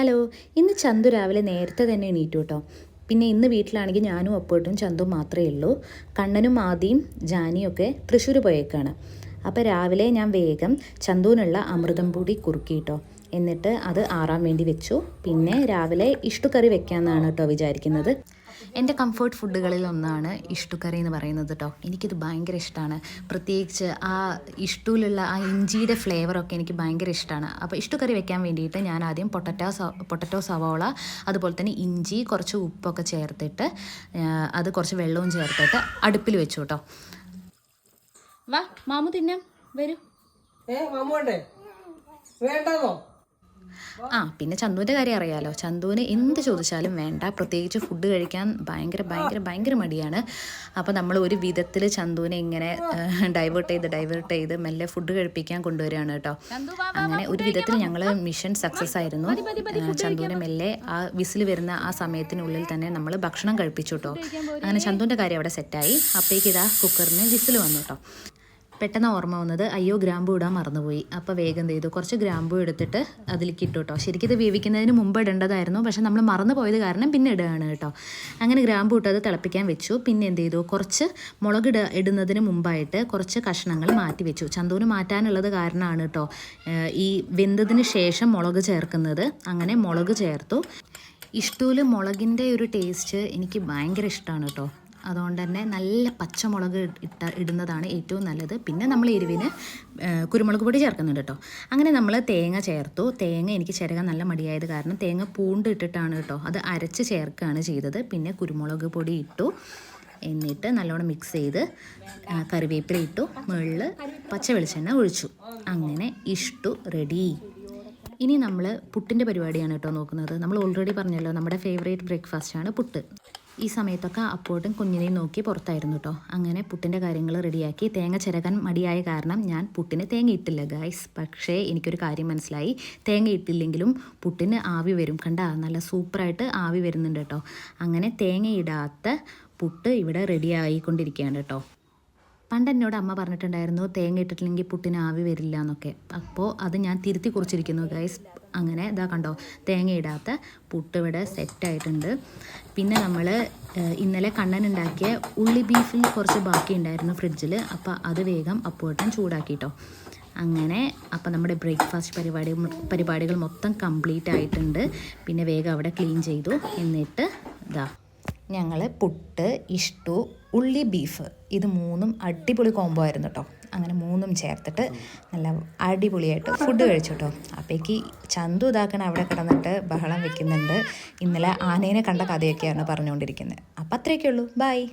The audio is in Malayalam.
ഹലോ ഇന്ന് ചന്തു രാവിലെ നേരത്തെ തന്നെ എണീറ്റു കേട്ടോ. പിന്നെ ഇന്ന് വീട്ടിലാണെങ്കിൽ ഞാനും അപ്പോട്ടും ചന്തു മാത്രമേ ഉള്ളൂ. കണ്ണനും ആദിയും ജാനിയും ഒക്കെ തൃശ്ശൂർ പോയേക്കാണ്. അപ്പോൾ രാവിലെ ഞാൻ വേഗം ചന്തുവിനുള്ള അമൃതം പൊടി കുറുക്കിയിട്ടോ. എന്നിട്ട് അത് ആറാൻ വേണ്ടി വെച്ചു. പിന്നെ രാവിലെ ഇഷ്ടുകറി വെക്കാമെന്നാണ് കേട്ടോ വിചാരിക്കുന്നത്. എന്റെ കംഫർട്ട് ഫുഡുകളിൽ ഒന്നാണ് ഇഷ്ടുക്കറി എന്ന് പറയുന്നത് കേട്ടോ എനിക്കിത് ഭയങ്കര ഇഷ്ടമാണ് പ്രത്യേകിച്ച് ആ ഇഷ്ടൂലുള്ള ആ ഇഞ്ചിയുടെ ഫ്ലേവറൊക്കെ എനിക്ക് ഭയങ്കര ഇഷ്ടമാണ് അപ്പോൾ ഇഷ്ടുക്കറി വെക്കാൻ വേണ്ടിയിട്ട് ഞാൻ ആദ്യം പൊട്ടറ്റോ പൊട്ടറ്റോ സവോള അതുപോലെ തന്നെ ഇഞ്ചി കുറച്ച് ഉപ്പൊക്കെ ചേർത്തിട്ട് അത് കുറച്ച് വെള്ളവും ചേർത്തിട്ട് അടുപ്പിൽ വെച്ചു കേട്ടോ വാ മാമു തിന്നാം. വരൂ. ഏ ആ പിന്നെ ചന്തുവിന്റെ കാര്യം അറിയാലോ. ചന്തുവിന് എന്ത് ചോദിച്ചാലും വേണ്ട. പ്രത്യേകിച്ച് ഫുഡ് കഴിക്കാൻ ഭയങ്കര ഭയങ്കര ഭയങ്കര മടിയാണ്. അപ്പോൾ നമ്മൾ ഒരു വിധത്തിൽ ചന്തുവിനെ ഇങ്ങനെ ഡൈവേർട്ട് ചെയ്ത് ഡൈവേർട്ട് ചെയ്ത് മെല്ലെ ഫുഡ് കഴിപ്പിക്കാൻ കൊണ്ടുവരികയാണ് കേട്ടോ. അങ്ങനെ ഒരു വിധത്തിൽ ഞങ്ങൾ മിഷൻ സക്സസ് ആയിരുന്നു. ചന്തുവിനെ മെല്ലെ ആ വിസിൽ വരുന്ന ആ സമയത്തിനുള്ളിൽ തന്നെ നമ്മൾ ഭക്ഷണം കഴിപ്പിച്ചു കേട്ടോ. അങ്ങനെ ചന്തുവിന്റെ കാര്യം അവിടെ സെറ്റായി അപ്പേക്ക് ഇതാ കുക്കറിന് വിസിൽ വന്നു കേട്ടോ. പെട്ടെന്ന് ഓർമ്മ വന്നത് അയ്യോ ഗ്രാമ്പു ഇടാൻ മറന്നുപോയി. അപ്പോൾ വേഗം ചെയ്തു? കുറച്ച് ഗ്രാമ്പു എടുത്തിട്ട് അതിലേക്ക് ഇട്ടു കേട്ടോ. ശരിക്കും ഇത് വേവിക്കുന്നതിന് മുമ്പ് ഇടേണ്ടതായിരുന്നു. പക്ഷെ നമ്മൾ മറന്നു പോയത് കാരണം പിന്നെ ഇടുകയാണ് കേട്ടോ. അങ്ങനെ ഗ്രാമ്പു ഇട്ട് അത് തിളപ്പിക്കാൻ വെച്ചു. പിന്നെ എന്ത് ചെയ്തു? കുറച്ച് മുളക് ഇട ഇടുന്നതിന് മുമ്പായിട്ട് കുറച്ച് കഷ്ണങ്ങൾ മാറ്റി വെച്ചു. ചന്തൂന് മാറ്റാനുള്ളത് കാരണമാണ് കേട്ടോ ഈ വെന്തതിന് ശേഷം മുളക് ചേർക്കുന്നത്. അങ്ങനെ മുളക് ചേർത്തു. ഇഷ്ടൂൽ മുളകിന്റെ ഒരു ടേസ്റ്റ് എനിക്ക് ഭയങ്കര ഇഷ്ടമാണ് കേട്ടോ. അതുകൊണ്ട് തന്നെ നല്ല പച്ചമുളക് ഇട്ട ഇടുന്നതാണ് ഏറ്റവും നല്ലത്. പിന്നെ നമ്മൾ എരിവിന് കുരുമുളക് പൊടി ചേർക്കുന്നുണ്ട് കേട്ടോ. അങ്ങനെ നമ്മൾ തേങ്ങ ചേർത്തു. തേങ്ങ എനിക്ക് ചേർക്കാൻ നല്ല മടിയായത് കാരണം തേങ്ങ പൂണ്ട് ഇട്ടിട്ടാണ് കേട്ടോ. അത് അരച്ച് ചേർക്കുകയാണ് ചെയ്തത്. പിന്നെ കുരുമുളക് പൊടി ഇട്ടു. എന്നിട്ട് നല്ലോണം മിക്സ് ചെയ്ത് കറിവേപ്പില ഇട്ടു. മുകളിൽ പച്ച വെളിച്ചെണ്ണ ഒഴിച്ചു. അങ്ങനെ ഇഷ്ടു റെഡി ഇനി നമ്മൾ പുട്ടിന്റെ പരിപാടിയാണ് കേട്ടോ നോക്കുന്നത്. നമ്മൾ ഓൾറെഡി പറഞ്ഞല്ലോ നമ്മുടെ ഫേവറേറ്റ് ബ്രേക്ക്ഫാസ്റ്റാണ് പുട്ട്. ഈ സമയത്തൊക്കെ അപ്പോട്ടും കുഞ്ഞിനെയും നോക്കി പുറത്തായിരുന്നു കേട്ടോ അങ്ങനെ പുട്ടിന്റെ കാര്യങ്ങൾ റെഡിയാക്കി തേങ്ങ ചിരകാൻ മടിയായ കാരണം ഞാൻ പുട്ടിന് തേങ്ങ ഇട്ടില്ല ഗൈസ് പക്ഷേ എനിക്കൊരു കാര്യം മനസ്സിലായി. തേങ്ങ ഇട്ടില്ലെങ്കിലും പുട്ടിന് ആവി വരും. കണ്ട? നല്ല സൂപ്പറായിട്ട് ആവി വരുന്നുണ്ട് കേട്ടോ അങ്ങനെ തേങ്ങ ഇടാത്ത പുട്ട് ഇവിടെ റെഡി ആയിക്കൊണ്ടിരിക്കുകയാണ് കേട്ടോ പണ്ട് എന്നോട് അമ്മ പറഞ്ഞിട്ടുണ്ടായിരുന്നു തേങ്ങ ഇട്ടിട്ടില്ലെങ്കിൽ പുട്ടിന് ആവി വരില്ല എന്നൊക്കെ. അപ്പോൾ അത് ഞാൻ തിരുത്തി കുറിച്ചിരിക്കുന്നു ഗൈസ് അങ്ങനെ ഇതാ കണ്ടോ തേങ്ങ ഇടാത്ത പുട്ട് ഇവിടെ സെറ്റായിട്ടുണ്ട് പിന്നെ നമ്മൾ ഇന്നലെ കണ്ണൻ ഉണ്ടാക്കിയ ഉള്ളി ബീഫിൽ കുറച്ച് ബാക്കി ഉണ്ടായിരുന്നു ഫ്രിഡ്ജിൽ അപ്പോൾ അത് വേഗം അപ്പോട്ടും ചൂടാക്കിട്ടോ. അങ്ങനെ അപ്പോൾ നമ്മുടെ ബ്രേക്ക്ഫാസ്റ്റ് പരിപാടി പരിപാടികൾ മൊത്തം കംപ്ലീറ്റ് ആയിട്ടുണ്ട്. പിന്നെ വേഗം അവിടെ ക്ലീൻ ചെയ്തു. എന്നിട്ട് ഇതാ ഞങ്ങൾ പുട്ട് ഇഷ്ടു ഉള്ളി ബീഫ് ഇത് മൂന്നും അടിപൊളി കോംബോ ആയിരുന്നു കേട്ടോ അങ്ങനെ മൂന്നും ചേർത്തിട്ട് നല്ല അടിപൊളിയായിട്ട് ഫുഡ് കഴിച്ചു കേട്ടോ അപ്പേക്ക് ചന്തു ഇതാക്കണ അവിടെ കിടന്നിട്ട് ബഹളം വെക്കുന്നുണ്ട്. ഇന്നലെ ആനേനെ കണ്ട കഥയൊക്കെയാണ് പറഞ്ഞുകൊണ്ടിരിക്കുന്നത് അപ്പം അത്രയൊക്കെ ഉള്ളൂ ബൈ